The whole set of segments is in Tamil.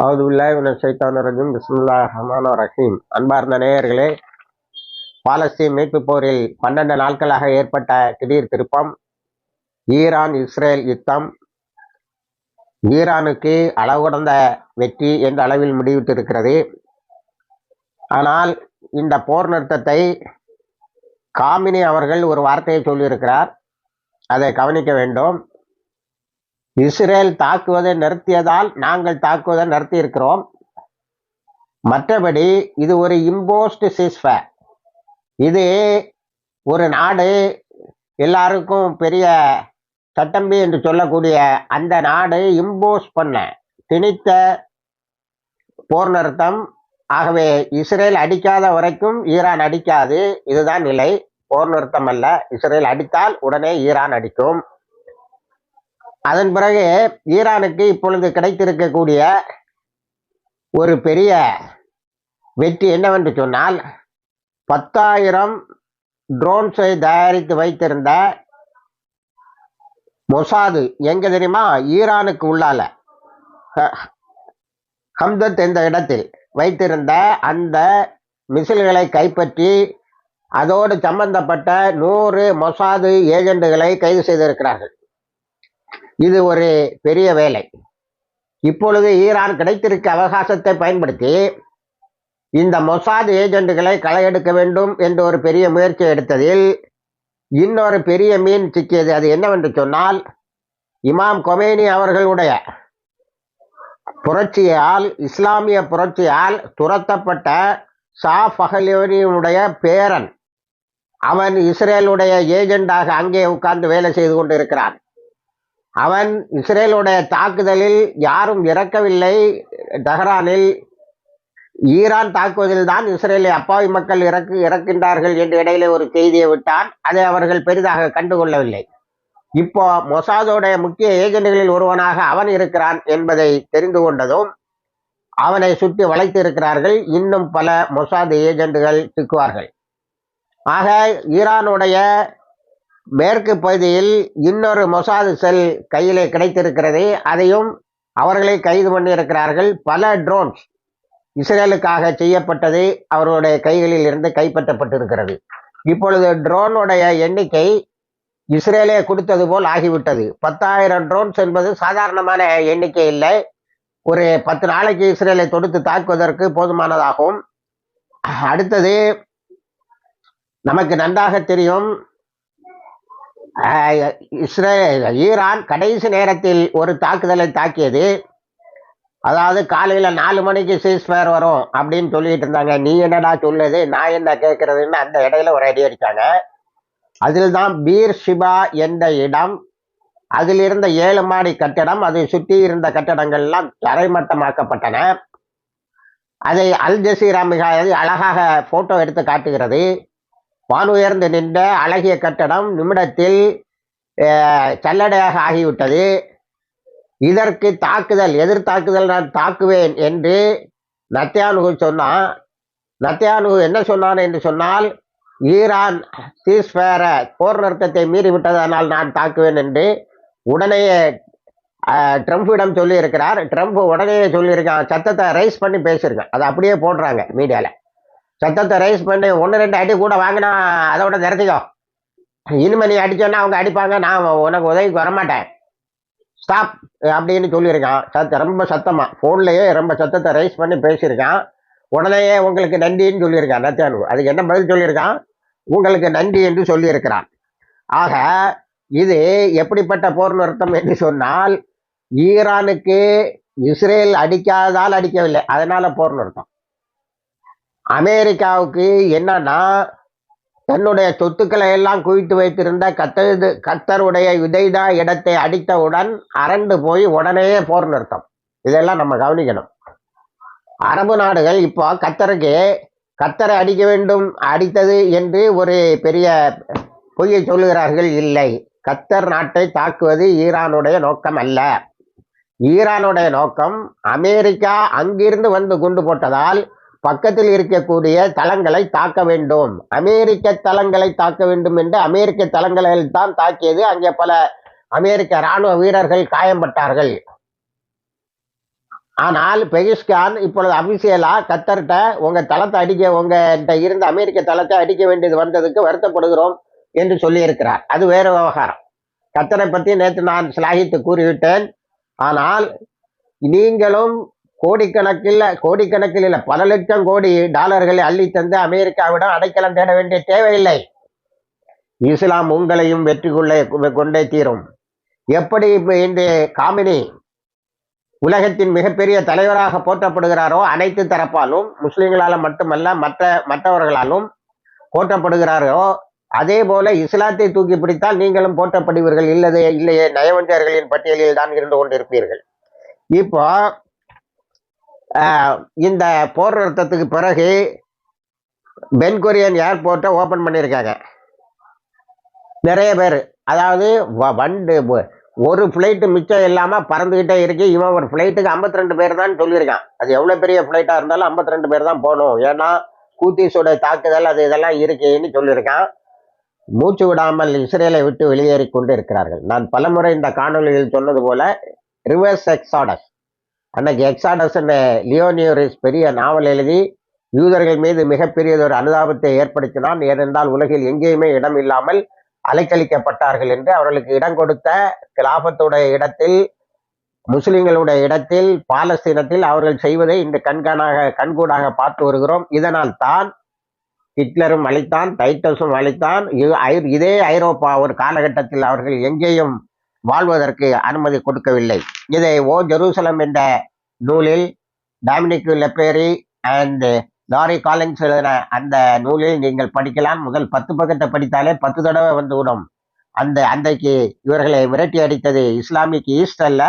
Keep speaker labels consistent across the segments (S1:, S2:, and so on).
S1: அவுதுல்லாஹிமினஷைத்தானிரஜிம் பிஸ்மில்லா ரஹ்மான் ரஹீம். அன்பார்ந்த நேயர்களே பாலஸ்தீன் மீட்பு போரில் பன்னெண்டு நாட்களாக ஏற்பட்ட திடீர் திருப்பம். ஈரான் இஸ்ரேல் யுத்தம். ஈரானுக்கு அளவுகடந்த வெற்றி என்ற அளவில் முடிவிட்டிருக்கிறது. ஆனால் இந்த போர் நிறுத்தத்தை காமினி அவர்கள் ஒரு வார்த்தையை சொல்லியிருக்கிறார். அதை கவனிக்க வேண்டும். இஸ்ரேல் தாக்குவதை நிறுத்தியதால் நாங்கள் தாக்குவதை நிறுத்தி இருக்கிறோம் மற்றபடி இது ஒரு இம்போஸ்ட் சிஸ்ஃபேர் இது ஒரு நாடு எல்லாருக்கும் பெரிய சட்டம்பி என்று சொல்லக்கூடிய அந்த நாடு இம்போஸ் பண்ண திணித்த போர் நிறுத்தம். ஆகவே இஸ்ரேல் அடிக்காத வரைக்கும் ஈரான் அடிக்காது. இதுதான் நிலை. போர் நிறுத்தம் அல்ல. இஸ்ரேல் அடித்தால் உடனே ஈரான் அடிக்கும். அதன் பிறகு ஈரானுக்கு இப்பொழுது கிடைத்திருக்கக்கூடிய ஒரு பெரிய வெற்றி என்னவென்று சொன்னால் பத்தாயிரம் ட்ரோன்ஸை தயாரித்து வைத்திருந்த மொசாது எங்க தெரியுமா? ஈரானுக்கு உள்ளால. ஹம்தத் என்ற இடத்தில் வைத்திருந்த அந்த மிசில்களை கைப்பற்றி அதோடு சம்பந்தப்பட்ட நூறு மொசாது ஏஜெண்டுகளை கைது செய்திருக்கிறார்கள். இது ஒரு பெரிய வேலை. இப்பொழுது ஈரான் கிடைத்திருக்க அவகாசத்தை பயன்படுத்தி இந்த மொசாத் ஏஜென்ட்டுகளை களையெடுக்க வேண்டும் என்று ஒரு பெரிய முயற்சி எடுத்ததில் இன்னொரு பெரிய மீன் சிக்கியது அது என்னவென்று சொன்னால் இமாம் கொமேனி அவர்களுடைய புரட்சியால் இஸ்லாமிய புரட்சியால் துரத்தப்பட்ட ஷா ஃபஹலியோனியுடைய பேரன். அவன் இஸ்ரேலுடைய ஏஜெண்டாக அங்கே உட்கார்ந்து வேலை செய்து கொண்டிருக்கிறான். அவன் இஸ்ரேலுடைய தாக்குதலில் யாரும் இறக்கவில்லை. தஹரானில் ஈரான் தாக்குவதில் தான் இஸ்ரேலை அப்பாவி மக்கள் இறக்கு இறக்கின்றார்கள் என்று இடையிலே ஒரு செய்தியை விட்டான். அதை அவர்கள் பெரிதாக கண்டுகொள்ளவில்லை. இப்போ மொசாதோடைய முக்கிய ஏஜென்ட்களில் ஒருவனாக அவன் இருக்கிறான் என்பதை தெரிந்து கொண்டதும் அவனை சுற்றி வளைத்து இருக்கிறார்கள். இன்னும் பல மொசாது ஏஜெண்டுகள் சிக்குவார்கள். ஆக ஈரானுடைய மேற்கு பகுதியில் இன்னொரு மொசாது செல் கையிலே கிடைத்திருக்கிறது. அதையும் அவர்களை கைது பண்ணியிருக்கிறார்கள். பல ட்ரோன்ஸ் இஸ்ரேலுக்காக செய்யப்பட்டது அவருடைய கைகளில் இருந்து கைப்பற்றப்பட்டிருக்கிறது. இப்பொழுது ட்ரோனுடைய எண்ணிக்கை இஸ்ரேலே கொடுத்தது போல் ஆகிவிட்டது. பத்தாயிரம் ட்ரோன்ஸ் என்பது சாதாரணமான எண்ணிக்கை இல்லை. ஒரு பத்து நாளைக்கு இஸ்ரேலை தொடுத்து தாக்குவதற்கு போதுமானதாகும். அடுத்தது நமக்கு நன்றாக தெரியும் இஸ்ரேல் ஈரான் கடைசி நேரத்தில் ஒரு தாக்குதலை தாக்கியது. அதாவது காலையில் நாலு மணிக்கு சீஸ்ஃபயர் வரும் அப்படின்னு சொல்லிட்டு இருந்தாங்க. நீ என்னடா சொல்லுது? நான் என்ன கேட்கறதுன்னு அந்த இடையில ஒரு அடி அடித்தாங்க அதில் தான் பீர் ஷிபா என்ற இடம் அதில் இருந்த ஏழு மாடி கட்டடம் அதை சுற்றி இருந்த கட்டடங்கள்லாம் தரைமட்டமாக்கப்பட்டன. அதை அல் ஜசீரா மிக அழகாக ஃபோட்டோ எடுத்து காட்டுகிறது. வானுயர்ந்து நின்ற அழகிய கட்டடம் நிமிடத்தில் சல்லடையாக ஆகிவிட்டது. இதற்கு தாக்குதல் எதிர் தாக்குதல் நான் தாக்குவேன் என்று நத்தியானுகு சொன்னான் நத்தியானுகு என்ன சொன்னான் என்று சொன்னால் ஈரான் சீஸ்பேர போர் நிறுத்தத்தை மீறிவிட்டதனால் நான் தாக்குவேன் என்று உடனேயே ட்ரம்ப்பிடம் சொல்லியிருக்கிறார். ட்ரம்ப் உடனே சொல்லியிருக்கான் சத்தத்தை ரைஸ் பண்ணி பேசியிருக்கேன். அதை அப்படியே போடுறாங்க மீடியாவில் சத்தத்தை ரைஸ் பண்ணி. ஒன்று ரெண்டு அடி கூட வாங்கினா அதோட நிறுத்திக்கோ இனிமே நீ அடிச்சோன்னா அவங்க அடிப்பாங்க. நான் உனக்கு உதவிக்கு வரமாட்டேன். ஸ்டாப் அப்படின்னு சொல்லியிருக்கான். சத்த ரொம்ப சத்தமாக ஃபோன்லேயே ரொம்ப சத்தத்தை ரைஸ் பண்ணி பேசியிருக்கான். உடனேயே உங்களுக்கு நன்றின்னு சொல்லியிருக்கான் நத்தியானு. அதுக்கு என்ன பதில் சொல்லியிருக்கான்? உங்களுக்கு நன்றி என்று சொல்லியிருக்கிறான். ஆக இது எப்படிப்பட்ட போர் நிறுத்தம் என்று சொன்னால் ஈரானுக்கு இஸ்ரேல் அடிக்காததால் அடிக்கவில்லை. அதனால போர் நிறுத்தம் அமெரிக்காவுக்கு என்னன்னா தன்னுடைய சொத்துக்களை எல்லாம் குவித்து வைத்திருந்த கத்தது கத்தருடைய விதைதா இடத்தை அடித்தவுடன் அரண்டு போய் உடனே போர் நிறுத்தம். இதெல்லாம் நம்ம கவனிக்கணும். அரபு நாடுகள் இப்போ கத்தருக்கு கத்தரை அடிக்க வேண்டும் அடித்தது என்று ஒரு பெரிய பொய்யை சொல்லுகிறார்கள் இல்லை. கத்தர் நாட்டை தாக்குவது ஈரானுடைய நோக்கம் அல்ல. ஈரானுடைய நோக்கம் அமெரிக்கா அங்கிருந்து வந்து குண்டு போட்டதால் பக்கத்தில் இருக்கக்கூடிய தளங்களை தாக்க வேண்டும். அமெரிக்க தளங்களை தாக்க வேண்டும் என்று அமெரிக்க தளங்களில் தான் தாக்கியது. அங்கே பல அமெரிக்க இராணுவ வீரர்கள் காயம்பட்டார்கள். ஆனால் பெகிஸ்கான் இப்பொழுது அபிஷியலா கத்தர்கிட்ட உங்க தளத்தை அடிக்க உங்ககிட்ட இருந்த அமெரிக்க தளத்தை அடிக்க வேண்டியது வந்ததுக்கு வருத்தப்படுகிறோம் என்று சொல்லியிருக்கிறார். அது வேறு விவகாரம். கத்தரை பற்றி நேற்று நான் சிலாகித்து கூறிவிட்டேன். ஆனால் நீங்களும் கோடிக்கணக்கில் கோடிக்கணக்கில் இல்லை பல லட்சம் கோடி டாலர்களை அள்ளி தந்து அமெரிக்காவிடம் அடைக்கலம் தேட வேண்டிய தேவையில்லை. இஸ்லாம் உங்களையும் வெற்றி கொள்ள கொண்டே தீரும். எப்படி இந்த காமினி உலகத்தின் மிகப்பெரிய தலைவராக போற்றப்படுகிறாரோ அனைத்து தரப்பாலும் முஸ்லிம்களால் மட்டுமல்ல மற்ற மற்றவர்களாலும் போற்றப்படுகிறாரோ அதே போல இஸ்லாத்தை தூக்கி பிடித்தால் நீங்களும் போற்றப்படுவீர்கள். இல்லதே இல்லையே நயவஞ்சர்களின் பட்டியலில் தான் இருந்து கொண்டிருப்பீர்கள். இப்போ இந்த போர் நிறுத்தத்துக்கு பிறகு பென்கொரியன் ஏர்போர்ட்டை ஓப்பன் பண்ணியிருக்காங்க. நிறைய பேர். அதாவது வண்டு ஒரு ஃப்ளைட்டு மிச்சம் இல்லாமல் பறந்துக்கிட்டே இருக்கு. இவன் ஒரு ஃப்ளைட்டுக்கு 52 ரெண்டு பேர் தான் சொல்லியிருக்கான். அது எவ்வளோ பெரிய ஃப்ளைட்டாக இருந்தாலும் 52 ரெண்டு பேர் தான் போகணும். ஏன்னா கூத்தீஸோட தாக்குதல் அது இதெல்லாம் இருக்குன்னு சொல்லியிருக்கான். மூச்சு விடாமல் இஸ்ரேலை விட்டு வெளியேறி கொண்டு இருக்கிறார்கள் நான் பலமுறை இந்த காணொலியில் சொன்னது போல ரிவர்ஸ் எக்ஸாடஸ் அன்னைக்கு எக்ஸாடஸ் லியோனியோரிஸ் பெரிய நாவல் எழுதி யூதர்கள் மீது மிகப்பெரியதொரு அனுதாபத்தை ஏற்படுத்தினான். ஏனென்றால் உலகில் எங்கேயுமே இடம் இல்லாமல் அலைக்கழிக்கப்பட்டார்கள் என்று அவர்களுக்கு இடம் கொடுத்த கிலாபத்துடைய இடத்தில் முஸ்லிம்களுடைய இடத்தில் பாலஸ்தீனத்தில் அவர்கள் செய்வதை இன்று கண்காணாக கண்கூடாக பார்த்து வருகிறோம். இதனால் தான் ஹிட்லரும் அழைத்தான் டைட்டஸும் அழைத்தான். இது ஐ- இதே ஐரோப்பா ஒரு காலகட்டத்தில் அவர்கள் எங்கேயும் வாழ்வதற்கு அனுமதி கொடுக்கவில்லை. இதை ஓ ஜெருசலம் என்ற நூலில் Dominique Lapierre and Larry Collins எழுதின அந்த நூலில் நீங்கள் படிக்கலாம். முதல் பத்து பக்கத்தை படித்தாலே பத்து தடவை வந்துவிடும் அந்த அன்றைக்கு இவர்களை விரட்டி அடித்தது இஸ்லாமிக் ஈஸ்ட் அல்ல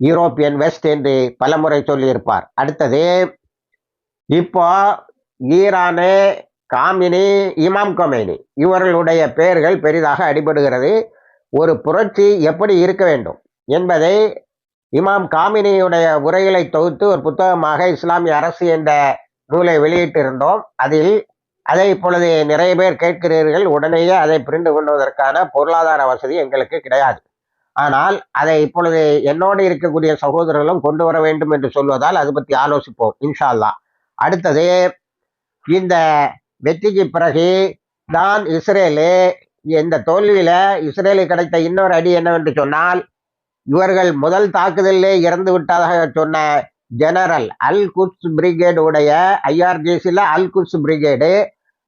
S1: யூரோப்பியன் வெஸ்ட் என்று பலமுறை சொல்லியிருப்பார். அடுத்தது இப்போ ஈரானு காமினி இமாம் கொமைனி இவர்களுடைய பெயர்கள் பெரிதாக அடிபடுகிறது. ஒரு புரட்சி எப்படி இருக்க வேண்டும் என்பதை இமாம் காமினியுடைய உரைகளை தொகுத்து ஒரு புத்தகமாக இஸ்லாமிய அரசு என்ற நூலை வெளியிட்டிருந்தோம். அதில் அதை இப்பொழுது நிறைய பேர் கேட்கிறீர்கள். உடனேயே அதை புரிந்து கொள்வதற்கான பொருளாதார வசதி எங்களுக்கு கிடையாது. ஆனால் அதை இப்பொழுது என்னோடு இருக்கக்கூடிய சகோதரர்களும் கொண்டு வர வேண்டும் என்று சொல்வதால் அது பற்றி ஆலோசிப்போம் இன்ஷால்லா அடுத்தது இந்த வெற்றிக்கு பிறகு நான் இஸ்ரேலு இந்த தோல்வியில இஸ்ரேலுக்கு கிடைத்த இன்னொரு அடி என்னவென்று சொன்னால் இவர்கள் முதல் தாக்குதலிலே இறந்து விட்டதாக சொன்ன ஜெனரல் அல் குட்ஸ் பிரிகேடு உடைய ஐஆர்ஜிசியில் அல் குட்ஸ் பிரிகேடு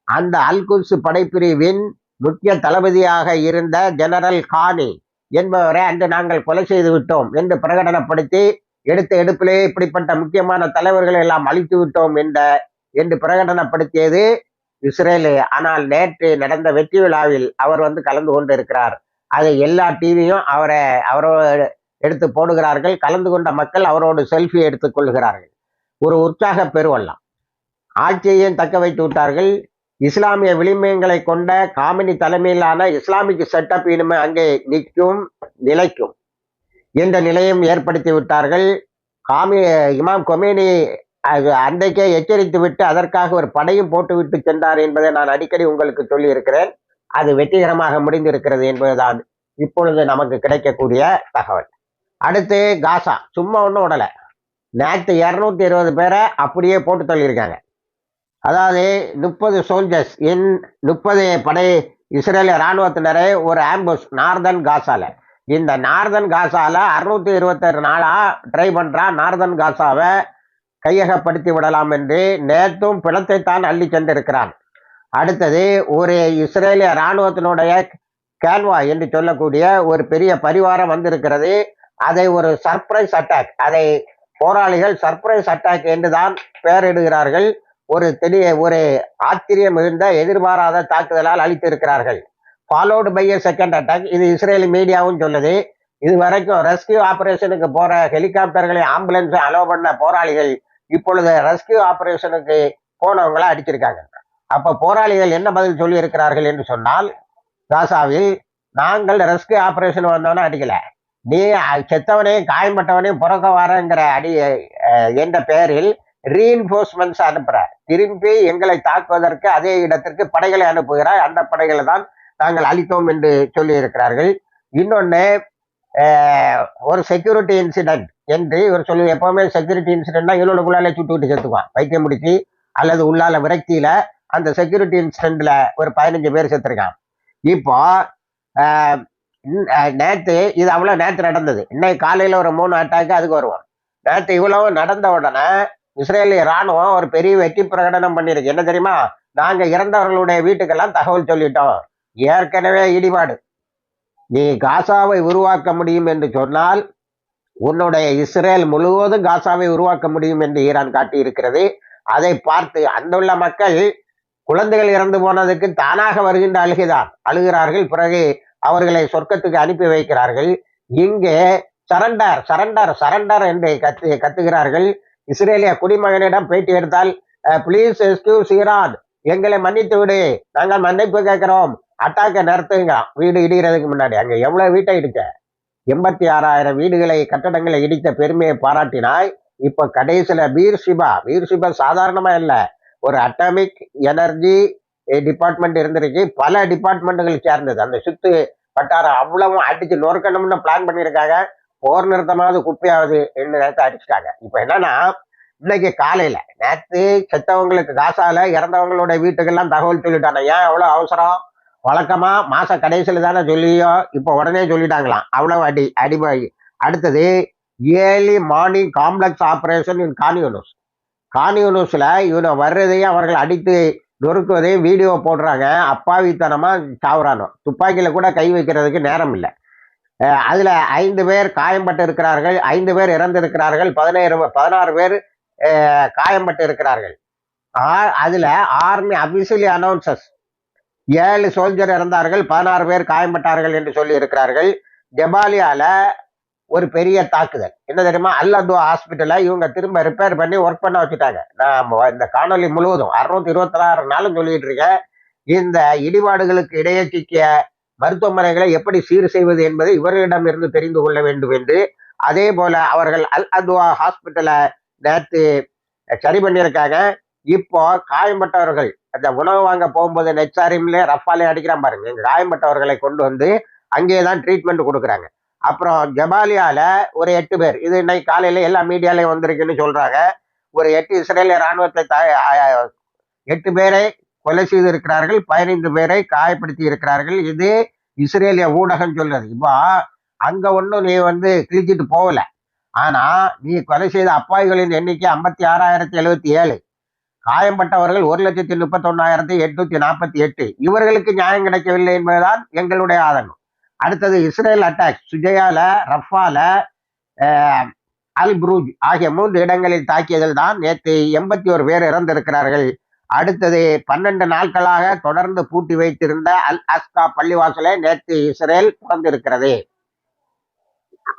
S1: அந்த அல் குட்ஸ் படைப்பிரிவின் முக்கிய தளபதியாக இருந்த ஜெனரல் கானி என்பவரை அன்று நாங்கள் கொலை செய்து விட்டோம் என்று பிரகடனப்படுத்தி எடுத்த எடுப்பிலே இப்படிப்பட்ட முக்கியமான தலைவர்களை எல்லாம் அழித்து விட்டோம் என்ற என்று பிரகடனப்படுத்தியது இஸ்ரேலு. ஆனால் நேற்று நடந்த வெற்றி விழாவில் அவர் வந்து கலந்து கொண்டு இருக்கிறார் அதை எல்லா டிவியும் அவரை அவரோட எடுத்து போடுகிறார்கள். கலந்து கொண்ட மக்கள் அவரோடு செல்ஃபி எடுத்துக் கொள்கிறார்கள். ஒரு உற்சாக பெருவெல்லாம் ஆட்சியையும் தக்க வைத்து விட்டார்கள். இஸ்லாமிய விளிம்பயங்களை கொண்ட காமினி தலைமையிலான இஸ்லாமிக் செட்டப் இனிமே அங்கே நிற்கும் நிலைக்கும். என்ற நிலையும் ஏற்படுத்தி விட்டார்கள். காமி இமாம் கொமேனி அது அன்றைக்கே எச்சரித்து விட்டு அதற்காக ஒரு படையும் போட்டுவிட்டு சென்றார் என்பதை நான் அடிக்கடி உங்களுக்கு சொல்லி இருக்கிறேன் அது வெற்றிகரமாக முடிந்திருக்கிறது என்பதுதான். இப்பொழுது நமக்கு கிடைக்கக்கூடிய தகவல். அடுத்து காசா. சும்மா ஒன்றும் விடலை நேற்று இரநூத்தி இருபது பேரை அப்படியே போட்டு தள்ளியிருக்காங்க. அதாவது முப்பது சோல்ஜர்ஸ் என் முப்பது படை இஸ்ரேலிய இராணுவத்தினரை ஒரு ஆம்புஸ் நார்தன் காசால. இந்த நார்தன் காசால அறுநூத்தி இருபத்தாறு நாளாக ட்ரை பண்ணுறான் நார்தன் காசாவை கையகப்படுத்தி விடலாம் என்று நேற்றும் பிணத்தை தான் அள்ளி சென்றிருக்கிறான். அடுத்தது ஒரு இஸ்ரேலிய இராணுவத்தினுடைய கேன்வா என்று சொல்லக்கூடிய ஒரு பெரிய பரிவாரம் வந்திருக்கிறது. அதை ஒரு சர்ப்ரைஸ் அட்டாக் அதை போராளிகள் சர்ப்ரைஸ் அட்டாக் என்று தான் பெயரிடுகிறார்கள். ஒரு தெரிய ஒரு ஆச்சரியம் மிகுந்த எதிர்பாராத தாக்குதலால் அளித்திருக்கிறார்கள் followed by a second attack இது இஸ்ரேலி மீடியாவும் சொல்லுது. இது வரைக்கும் ரெஸ்கியூ ஆபரேஷனுக்கு போற ஹெலிகாப்டர்களை ஆம்புலன்ஸை அலோவ் பண்ண போராளிகள் இப்பொழுது ரெஸ்கியூ ஆபரேஷனுக்கு போனவங்களை அடிச்சிருக்காங்க. அப்ப போராளிகள் என்ன பதில் சொல்லி இருக்கிறார்கள் என்று சொன்னால் காசாவில் நாங்கள் ரெஸ்கியூ ஆபரேஷன் வந்தோன்னே அடிக்கல. நீ செத்தவனையும் காயம்பட்டவனையும் புறக்க வரங்கிற அடி என்ற பெயரில் ரீஎன்போர்ஸ்மெண்ட்ஸ் அனுப்புகிறார் திரும்பி எங்களை தாக்குவதற்கு அதே இடத்திற்கு படைகளை அனுப்புகிறார் அந்த படைகளை தான் நாங்கள் அளித்தோம் என்று சொல்லி இருக்கிறார்கள் இன்னொன்று ஒரு செக்யூரிட்டி இன்சிடென்ட் என்று இவர் சொல்லி எப்போவுமே செக்யூரிட்டி இன்சிடென்ட்னா இவனோடக்குள்ளால சுட்டு விட்டு செத்துக்குவான். வைத்தியம் முடிச்சு அல்லது உள்ளால விரக்தியில அந்த செக்யூரிட்டி இன்சிடென்ட்ல ஒரு பதினஞ்சு பேர் செத்துருக்கான். இப்போ நேற்று இது அவ்வளோ நேற்று நடந்தது. இன்னைக்கு காலையில் ஒரு மூணு அட்டாக்கு அதுக்கு வருவோம். நேற்று இவ்வளவு நடந்த உடனே இஸ்ரேலிய ராணுவம் ஒரு பெரிய வெற்றி பிரகடனம் பண்ணியிருக்கு என்ன தெரியுமா? நாங்கள் இறந்தவர்களுடைய வீட்டுக்கெல்லாம் தகவல் சொல்லிட்டோம். ஏற்கனவே இடிபாடு. நீ காசாவை உருவாக்க முடியும் என்று சொன்னால் உன்னுடைய இஸ்ரேல் முழுவதும் காசாவை உருவாக்க முடியும் என்று ஈரான் காட்டியிருக்கிறது. அதை பார்த்து அந்துள்ள மக்கள் குழந்தைகள் இறந்து போனதுக்கு தானாக வருகின்ற அழுகைதான் அழுகிறார்கள். பிறகு அவர்களை சொர்க்கத்துக்கு அனுப்பி வைக்கிறார்கள். இங்கே சரண்டர் சரண்டர் சரண்டர் என்று கத்து கத்துகிறார்கள். இஸ்ரேலிய குடிமகனிடம் பேட்டி எடுத்தால் ப்ளீஸ் எஸ்கியூஸ் ஈரான். எங்களை மன்னித்து விடு. நாங்கள் மன்னிப்பு கேட்கிறோம். அட்டாக்கை நிறுத்துங்க. வீடு இடிகிறதுக்கு முன்னாடி. அங்க எவ்வளவு வீட்டை இடிக்க? எண்பத்தி ஆறாயிரம் வீடுகளை கட்டடங்களை இடித்த பெருமையை பாராட்டினாய். இப்ப கடைசியில வீர் சிபா. வீர் சிபா சாதாரணமா இல்லை. ஒரு அட்டாமிக் எனர்ஜி டிபார்ட்மெண்ட் இருந்திருக்கு. பல டிபார்ட்மெண்ட்டுகள் சேர்ந்தது. அந்த சுத்து வட்டாரம் அவ்வளவும் அடிச்சு நொறுக்கணும்னு பிளான் பண்ணியிருக்காங்க. போர் நிறுத்தமாவது குப்பையாவது என்று நேரத்தை அடிச்சுட்டாங்க. இப்ப என்னன்னா இன்னைக்கு காலையில நேத்து செத்தவங்களுக்கு காசால இறந்தவங்களோட வீட்டுக்கெல்லாம் தகவல் சொல்லிட்டாங்க. ஏன் அவ்வளவு அவசரம்? வழக்கமா மாச கடைசியில தானே சொல்லியோ இப்போ உடனே சொல்லிட்டாங்களாம். அவ்வளவு அடி அடிபாய் அடுத்தது early morning complex operation in Khan Younis கான்யூனஸ்ல இவனை வர்றதையும் அவர்கள் அடித்து நொறுக்குவதையும் வீடியோ போடுறாங்க. அப்பாவித்தனமா சாவுறானோ. துப்பாக்கியில கூட கை வைக்கிறதுக்கு நேரம் இல்லை. அதில் அதுல ஐந்து பேர் காயம்பட்டு இருக்கிறார்கள். ஐந்து பேர் இறந்திருக்கிறார்கள். பதினேழு பதினாறு பேர் காயம்பட்டு இருக்கிறார்கள். ஆ- அதுல ஆர்மி அபிஷியலி அனௌன்சஸ் ஏழு சோல்ஜர் இறந்தார்கள் பதினாறு பேர் காயம்பட்டார்கள் என்று சொல்லி இருக்கிறார்கள் ஜபாலியால ஒரு பெரிய தாக்குதல். என்ன தெரியுமா? அல்லதுவா ஹாஸ்பிட்டலை இவங்க திரும்ப ரிப்பேர் பண்ணி ஒர்க் பண்ண வச்சுட்டாங்க. நான் இந்த காணொளி முழுவதும் அறுநூத்தி இருபத்தாறு நாளும் சொல்லிட்டு இருக்கேன். இந்த இடிபாடுகளுக்கு இடையே சிக்கிய மருத்துவமனைகளை எப்படி சீர் செய்வது என்பதை இவர்களிடம் இருந்து தெரிந்து கொள்ள வேண்டும் என்று அதே போல அவர்கள் அல் அத்வா ஹாஸ்பிட்டலை நேற்று சரி பண்ணியிருக்காங்க. இப்போ காயம்பட்டவர்கள் அந்த உணவு வாங்க போகும்போது நெச்சாரிம்ல ரஃபாலே அடிக்கிறான் பாருங்க. எங்கள் காயம்பட்டவர்களை கொண்டு வந்து அங்கேயே தான் ட்ரீட்மெண்ட் கொடுக்குறாங்க. அப்புறம் ஜபாலியால ஒரு எட்டு பேர் இது இன்னைக்கு காலையில எல்லா மீடியாலையும் வந்திருக்குன்னு சொல்றாங்க. ஒரு எட்டு இஸ்ரேலிய ராணுவத்தை தா- எட்டு பேரை கொலை செய்து இருக்கிறார்கள் பதினைந்து பேரை காயப்படுத்தி இருக்கிறார்கள். இது இஸ்ரேலிய ஊடகம் சொல்றது. இப்போ அங்க ஒன்றும் நீ வந்து கிழிச்சிட்டு போகல. ஆனா நீ கொலை செய்த அப்பாவிகளின் எண்ணிக்கை ஐம்பத்தி ஆறாயிரத்தி எழுபத்தி ஏழு. காயம்பட்டவர்கள் ஒரு லட்சத்தி முப்பத்தொன்னாயிரத்தி எட்நூத்தி நாற்பத்தி எட்டு. இவர்களுக்கு நியாயம் கிடைக்கவில்லை என்பதுதான் எங்களுடைய ஆதங்கம். அடுத்தது இஸ்ரேல் அட்டாக் சுஜயால ரஃபால அல் புரூஜ் ஆகிய மூன்று இடங்களில் தாக்கியதில் தான் நேற்று எண்பத்தி ஒரு பேர் இறந்திருக்கிறார்கள். அடுத்தது பன்னெண்டு நாட்களாக தொடர்ந்து பூட்டி வைத்திருந்த அல் அஸ்கா பள்ளிவாசலை நேற்று இஸ்ரேல் திறந்திருக்கிறது.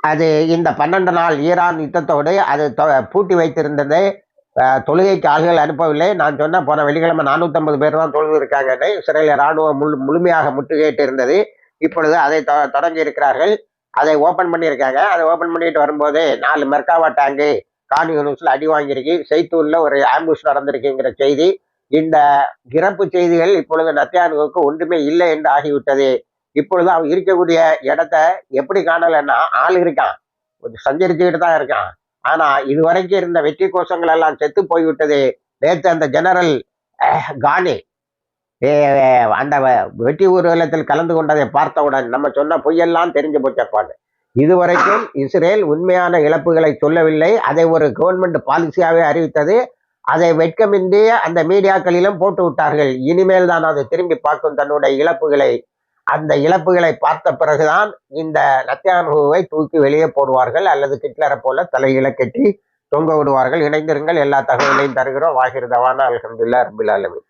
S1: அது இந்த பன்னெண்டு நாள் ஈரான் யுத்தத்தோடு அது தொ- பூட்டி வைத்திருந்தது. தொழுகைக்கு ஆள்கள் அனுப்பவில்லை. நான் சொன்ன போன வெள்ளிக்கிழமை நானூற்றம்பது பேர் தான் தொழுது இருக்காங்கன்னு சிறையில் ராணுவம் முழு முழுமையாக முற்றுகையிட்டு இருந்தது இப்பொழுது அதை தொ- தொடங்கி இருக்கிறார்கள் அதை ஓப்பன் பண்ணியிருக்காங்க. அதை ஓப்பன் பண்ணிட்டு வரும்போது நாலு மெர்காவா டேங்கு கான் யூனிவர்ஸில் அடி வாங்கியிருக்கு. செய்தூரில் ஒரு ஆம்புஷ் நடந்திருக்குங்கிற செய்தி. இந்த இறப்பு செய்திகள் இப்பொழுது நத்தியானுவுக்கு ஒன்றுமே இல்லை என்று ஆகிவிட்டது. இப்பொழுது அவன் இருக்கக்கூடிய இடத்த எப்படி காணலைன்னா ஆள் இருக்கான். கொஞ்சம் சஞ்சரிச்சுக்கிட்டு தான் இருக்கான். ஆனா இதுவரைக்கும் இருந்த வெற்றி கோஷங்கள் எல்லாம் செத்து போய்விட்டது நேற்று அந்த ஜெனரல் கானி. அந்த வெற்றி ஊர்வலத்தில் கலந்து கொண்டதை பார்த்தவுடன் நம்ம சொன்ன பொய்யெல்லாம் தெரிஞ்சு போச்சப்பான்னு இதுவரைக்கும் இஸ்ரேல் உண்மையான இழப்புகளை சொல்லவில்லை. அதை ஒரு கவர்மெண்ட் பாலிசியாவே அறிவித்தது. அதை வெட்கமின்றி அந்த மீடியாக்களிலும் போட்டு விட்டார்கள் இனிமேல் தான் அதை திரும்பி பார்க்கும் தன்னுடைய இழப்புகளை அந்த இழப்புகளை பார்த்த பிறகுதான் இந்த நத்தியானுவை தூக்கி வெளியே போடுவார்கள் அல்லது கிட்லரை போல தலையில கட்டி தொங்க விடுவார்கள். இணைந்திருங்கள் எல்லா தகவலையும் தருகிறோம். வாகிருதவான அலகம்துல்லா ரபில் ஆலமீன்.